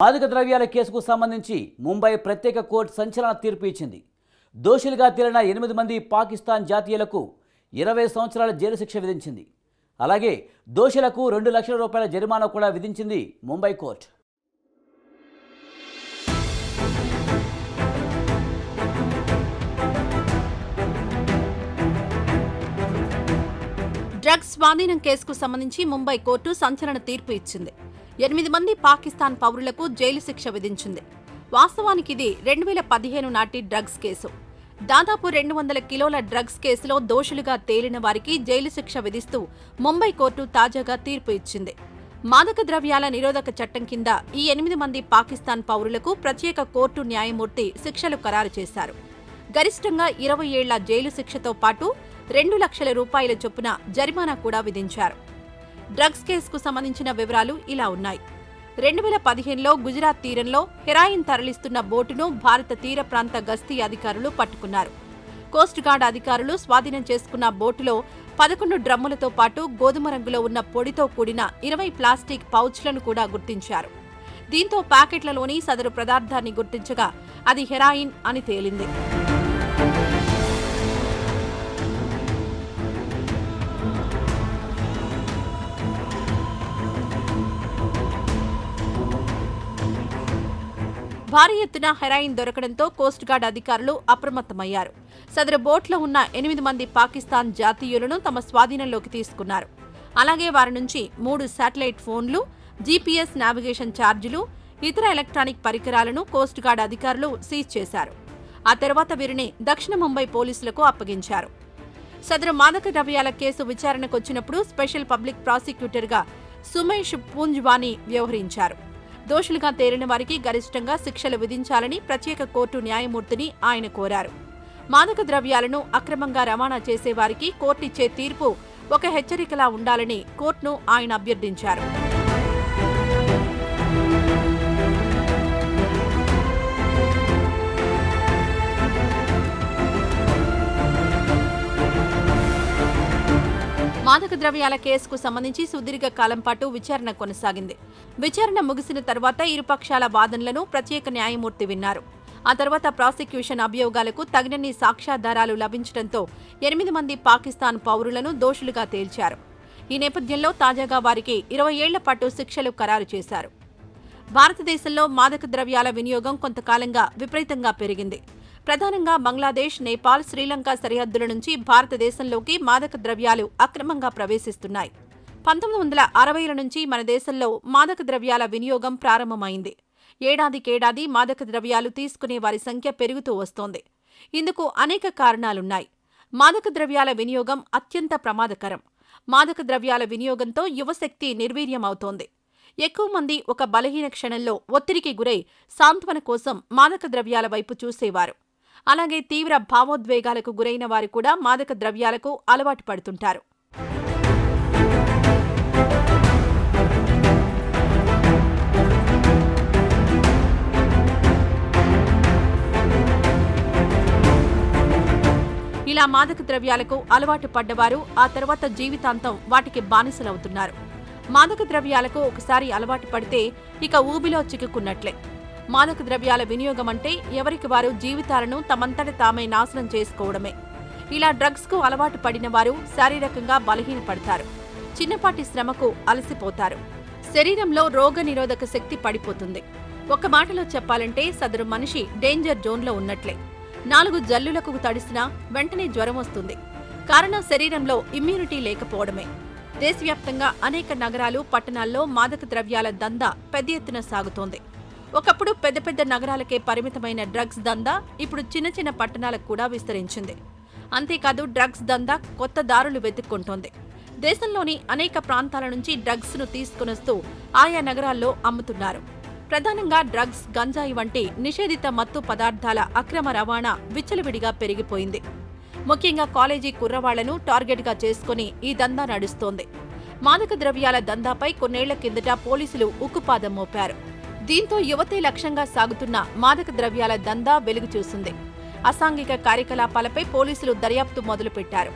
మాదక ద్రవ్యాల కేసుకు సంబంధించి ముంబై ప్రత్యేక కోర్టు సంచలన తీర్పు ఇచ్చింది. దోషులుగా తేలిన ఎనిమిది మంది పాకిస్తాన్ జాతీయులకు ఇరవై సంవత్సరాల జైలు శిక్ష విధించింది. అలాగే దోషులకు రెండు లక్షల రూపాయల జరిమానా కూడా విధించింది ముంబై కోర్టు. డ్రగ్స్ స్వాధీనం కేసుకు సంబంధించి ముంబై కోర్టు సంచలన తీర్పు ఇచ్చింది. ఎనిమిది మంది పాకిస్తాన్ పౌరులకు జైలు శిక్ష విధించింది. వాస్తవానికి ఇది రెండు వేల పదిహేను నాటి డ్రగ్స్ కేసు. దాదాపు రెండు వందల కిలోల డ్రగ్స్ కేసులో దోషులుగా తేలిన వారికి జైలు శిక్ష విధిస్తూ ముంబై కోర్టు తాజాగా తీర్పు ఇచ్చింది. మాదక ద్రవ్యాల నిరోధక చట్టం కింద ఈ ఎనిమిది మంది పాకిస్తాన్ పౌరులకు ప్రత్యేక కోర్టు న్యాయమూర్తి శిక్షలు ఖరారు చేశారు. గరిష్టంగా ఇరవై ఏళ్ళ జైలు శిక్షతో పాటు రెండు లక్షల రూపాయల చొప్పున జరిమానా కూడా విధించారు. డ్రగ్స్ కేసుకు సంబంధించిన వివరాలు ఇలా ఉన్నాయి. రెండు వేల పదిహేనులో గుజరాత్ తీరంలో హెరాయిన్ తరలిస్తున్న బోటును భారత తీర ప్రాంత గస్తీ అధికారులు పట్టుకున్నారు. కోస్ట్ గార్డ్ అధికారులు స్వాధీనం చేసుకున్న బోటులో పదకొండు డ్రమ్ములతో పాటు గోధుమ రంగులో ఉన్న పొడితో కూడిన ఇరవై ప్లాస్టిక్ పౌచ్లను కూడా గుర్తించారు. దీంతో ప్యాకెట్లలోని సదరు పదార్థాన్ని గుర్తించగా అది హెరాయిన్ అని తేలింది. భారీ ఎత్తున హెరాయిన్ దొరకడంతో కోస్ట్ గార్డ్ అధికారులు అప్రమత్తమయ్యారు. సదరు బోట్లో ఉన్న ఎనిమిది మంది పాకిస్తాన్ జాతీయులను తమ స్వాధీనంలోకి తీసుకున్నారు. అలాగే వారి నుంచి మూడు శాటిలైట్ ఫోన్లు జీపీఎస్ నావిగేషన్ ఛార్జీలు ఇతర ఎలక్ట్రానిక్ పరికరాలను కోస్ట్ గార్డ్ అధికారులు సీజ్ చేశారు. ఆ తర్వాత వీరిని దక్షిణ ముంబై పోలీసులకు అప్పగించారు. సదరు మాదక ద్రవ్యాల కేసు విచారణకొచ్చినప్పుడు స్పెషల్ పబ్లిక్ ప్రాసిక్యూటర్గా సుమేష్ పూంజ్వానీ వ్యవహరించారు. దోషులుగా తేలిన వారికి గరిష్టంగా శిక్షలు విధించాలని ప్రత్యేక కోర్టు న్యాయమూర్తిని ఆయన కోరారు. మాదక ద్రవ్యాలను అక్రమంగా రవాణా చేసే వారికి కోర్టిచ్చే తీర్పు ఒక హెచ్చరికలా ఉండాలని కోర్టును ఆయన అభ్యర్థించారు. మాదక ద్రవ్యాల కేసుకు సంబంధించి సుదీర్ఘ కాలం పాటు విచారణ కొనసాగింది. విచారణ ముగిసిన తర్వాత ఇరుపక్షాల వాదనలను ప్రత్యేక న్యాయమూర్తి విన్నారు. ఆ తర్వాత ప్రాసిక్యూషన్ అభియోగాలకు తగినన్ని సాక్ష్యాధారాలు లభించడంతో ఎనిమిది మంది పాకిస్తాన్ పౌరులను దోషులుగా తేల్చారు. ఈ నేపథ్యంలో తాజాగా వారికి ఇరవై ఏళ్ళ పాటు శిక్షలు ఖరారు చేశారు. భారతదేశంలో మాదక ద్రవ్యాల వినియోగం కొంతకాలంగా విపరీతంగా పెరిగింది. ప్రధానంగా బంగ్లాదేశ్ నేపాల్ శ్రీలంక సరిహద్దుల నుంచి భారతదేశంలోకి మాదక ద్రవ్యాలు అక్రమంగా ప్రవేశిస్తున్నాయి. పంతొమ్మిది వందల అరవైల నుంచి మన దేశంలో మాదక ద్రవ్యాల వినియోగం ప్రారంభమైంది. ఏడాదికేడాది మాదక ద్రవ్యాలు తీసుకునే వారి సంఖ్య పెరుగుతూ వస్తోంది. ఇందుకు అనేక కారణాలున్నాయి. మాదక ద్రవ్యాల వినియోగం అత్యంత ప్రమాదకరం. మాదక ద్రవ్యాల వినియోగంతో యువశక్తి నిర్వీర్యమవుతోంది. ఎక్కువ మంది ఒక బలహీన క్షణంలో ఒత్తిడికి గురై సాంత్వన కోసం మాదక ద్రవ్యాల వైపు చూసేవారు. అలాగే తీవ్ర భావోద్వేగాలకు గురైన వారు కూడా మాదక ద్రవ్యాలకు అలవాటు పడుతుంటారు. ఇలా మాదక ద్రవ్యాలకు అలవాటు పడ్డవారు ఆ తర్వాత జీవితాంతం వాటికి బానిసలవుతున్నారు. మాదక ద్రవ్యాలకు ఒకసారి అలవాటు పడితే ఇక ఊబిలో చిక్కుకున్నట్లే. మాదక ద్రవ్యాల వినియోగం అంటే ఎవరికి వారు జీవితాలను తమంతట తామే నాశనం చేసుకోవడమే. ఇలా డ్రగ్స్కు అలవాటు పడిన వారు శారీరకంగా బలహీనపడతారు. చిన్నపాటి శ్రమకు అలసిపోతారు. శరీరంలో రోగ నిరోధక శక్తి పడిపోతుంది. ఒక మాటలో చెప్పాలంటే సదరు మనిషి డేంజర్ జోన్లో ఉన్నట్లే. నాలుగు జల్లులకు తడిసినా వెంటనే జ్వరం వస్తుంది. కారణం శరీరంలో ఇమ్యూనిటీ లేకపోవడమే. దేశవ్యాప్తంగా అనేక నగరాలు పట్టణాల్లో మాదక ద్రవ్యాల దందా పెద్ద ఎత్తున సాగుతోంది. ఒకప్పుడు పెద్ద పెద్ద నగరాలకే పరిమితమైన డ్రగ్స్ దందా ఇప్పుడు చిన్న చిన్న పట్టణాలకు కూడా విస్తరించింది. అంతేకాదు డ్రగ్స్ దందా కొత్త దారులు వెతుక్కుంటోంది. దేశంలోని అనేక ప్రాంతాల నుంచి డ్రగ్స్ను తీసుకునొస్తూ ఆయా నగరాల్లో అమ్ముతున్నారు. ప్రధానంగా డ్రగ్స్ గంజాయి వంటి నిషేధిత మత్తు పదార్థాల అక్రమ రవాణా విచ్చలవిడిగా పెరిగిపోయింది. ముఖ్యంగా కాలేజీ కుర్రవాళ్ళను టార్గెట్గా చేసుకుని ఈ దందా నడుస్తోంది. మాదక ద్రవ్యాల దందాపై కొన్నేళ్ళ కిందట పోలీసులు ఉక్కుపాదం మోపారు. దీంతో యువతే లక్ష్యంగా సాగుతున్న మాదక ద్రవ్యాల దందా వెలుగు చూసింది. అసాంఘిక కార్యకలాపాలపై పోలీసులు దర్యాప్తు మొదలుపెట్టారు.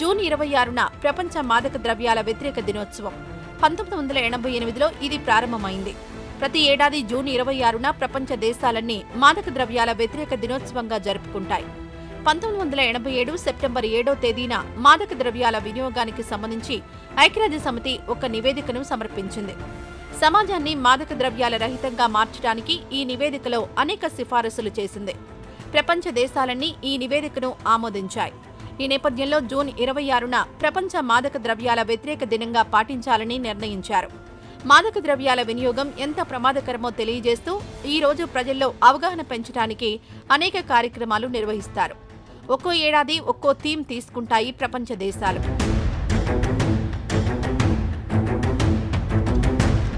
జూన్ ఇరవై ఆరున ప్రపంచ మాదక ద్రవ్యాల వ్యతిరేక దినోత్సవం. పంతొమ్మిది వందల ఎనభై ఎనిమిదిలో ఇది ప్రారంభమైంది. ప్రతి ఏడాది జూన్ ఇరవై ఆరున ప్రపంచ దేశాలన్నీ మాదక ద్రవ్యాల వ్యతిరేక దినోత్సవంగా జరుపుకుంటాయి. పంతొమ్మిది వందల ఎనభై ఏడు సెప్టెంబర్ ఏడో తేదీన మాదక ద్రవ్యాల వినియోగానికి సంబంధించి ఐక్యరాజ్య సమితి ఒక నివేదికను సమర్పించింది. సమాజాన్ని మాదక ద్రవ్యాల రహితంగా మార్చడానికి ఈ నివేదికలో అనేక సిఫారసులు చేసింది. ప్రపంచ దేశాలన్నీ ఈ నివేదికను ఆమోదించాయి. ఈ నేపథ్యంలో జూన్ ఇరవై ఆరున ప్రపంచ మాదక ద్రవ్యాల వ్యతిరేక దినంగా పాటించాలని నిర్ణయించారు. మాదక ద్రవ్యాల వినియోగం ఎంత ప్రమాదకరమో తెలియజేస్తూ ఈ రోజు ప్రజల్లో అవగాహన పెంచడానికి అనేక కార్యక్రమాలు నిర్వహిస్తారు. ఒక్కో ఏడాది ఒక్కో థీమ్ తీసుకుంటాయి ప్రపంచ దేశాలు.